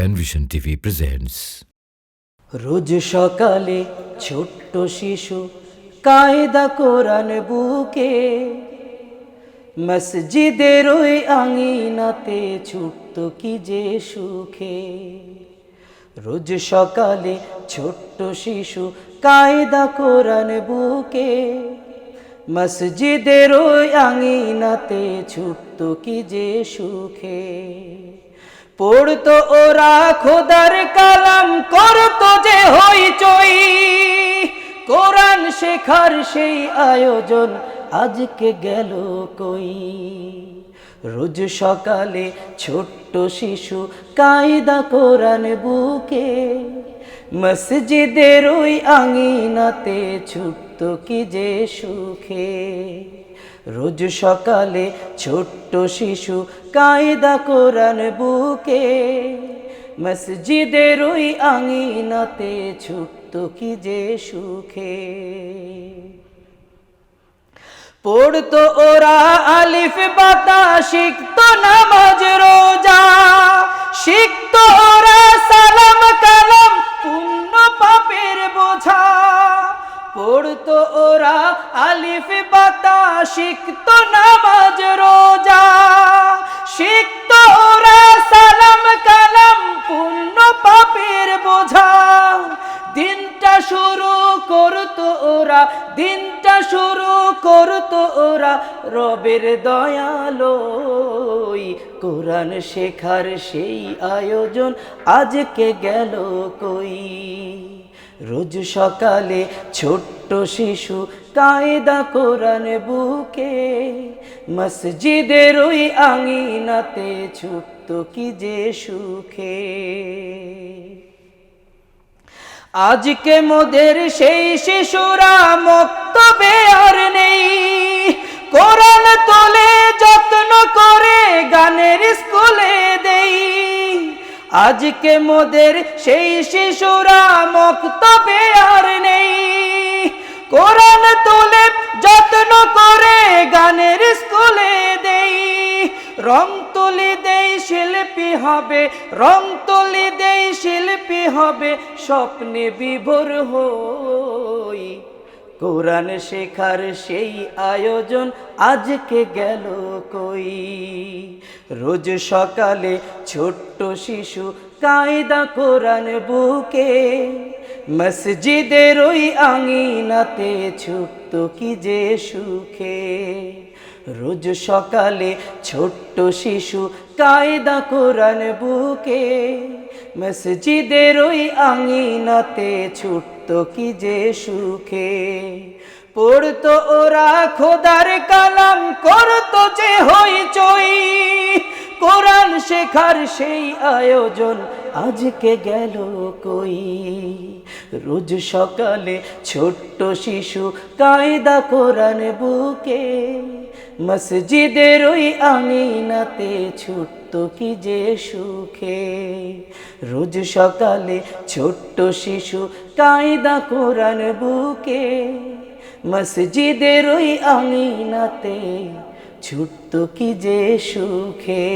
Penvision TV presents রোজ সকালে ছোট্ট শিশু কায়দা কোরআন বুকে, মসজিদের ওই আঙিনাতে ছুটত কি যে সুখে। রোজ সকালে ছোট্ট শিশু কায়দা কোরআন বুকে, মসজিদের ওই আঙিনাতে ছুটত কি যে সুখে। পড়তো ওরা খোদার কালাম করতো যে হইচই কোরআন শেখার সেই আয়োজন আজকে গেল কই? রোজ সকালে ছোট্ট শিশু কায়দা কোরআন বুকে, মসজিদের ওই আঙিনাতে ছুটতো কি যে সুখে। রোজ সকালে ছোট্ট শিশু কায়দা কোরআন বুকে, মসজিদের ওই আঙিনাতে ছুটত কি যে সুখে। পড়তো ওরা আলিফ বাতা শিখতো নামাজ রোজা। শিখতো ওরা সালাম কালাম পুণ্য পাপের বোঝা। পড়তো ওরা আলিফ বাতা শিখতো নামাজ রোজা। শিখতো ওরা সালাম কালাম পুণ্য পাপের বোঝা। দিনটা শুরু করতো ওরা দিনটা শুরু করতো ওরা রবের দয়ালই কোরআন শেখার সেই আয়োজন আজকে গেল কই? রোজ সকালে ছোট্ট শিশু কায়দা কোরআন বুকে, মসজিদের ওই আঙিনাতে ছুটত কি যে সুখে। আজকে মোদের সেই শিশুরা মুক্ত বেয়ার নেই। কোরআন তোলে যত্ন করে গানের স্কুলে দেই। আজকে মোদের সেই শিশুরা মুক্ত বেয়ার নেই। কোরআন তোলে যত্ন করে গানের স্কুলে রং তুলি দেই শিল্পী হবে, রং তুলি দেই শিল্পী হবে, স্বপ্নে বিভোর হই। কোরআন শেখার সেই আয়োজন আজকে গেল কই? রোজ সকালে ছোট্ট শিশু কায়দা কোরআন বুকে, মসজিদের ওই আঙিনাতে ছুটত কি যে সুখে? রোজ সকালে ছোট্ট শিশু কায়দা কোরআন বুকে। মসজিদের ওই আঙিনাতে ছুটত কি যে সুখে। পড়তো ওরা খোদার কালাম, করতো যে হইচই। কোরআন শেখার সেই আয়োজন আজকে গেল কই? রোজ সকালে ছোট্ট শিশু কায়দা কোরআন বুকে, মসজিদের ওই আঙিনাতে ছুটত কি যে সুখে? রোজ সকালে ছোট্ট শিশু কায়দা কোরআন বুকে, মসজিদের ওই আঙিনাতে ছুটত কি যে সুখে?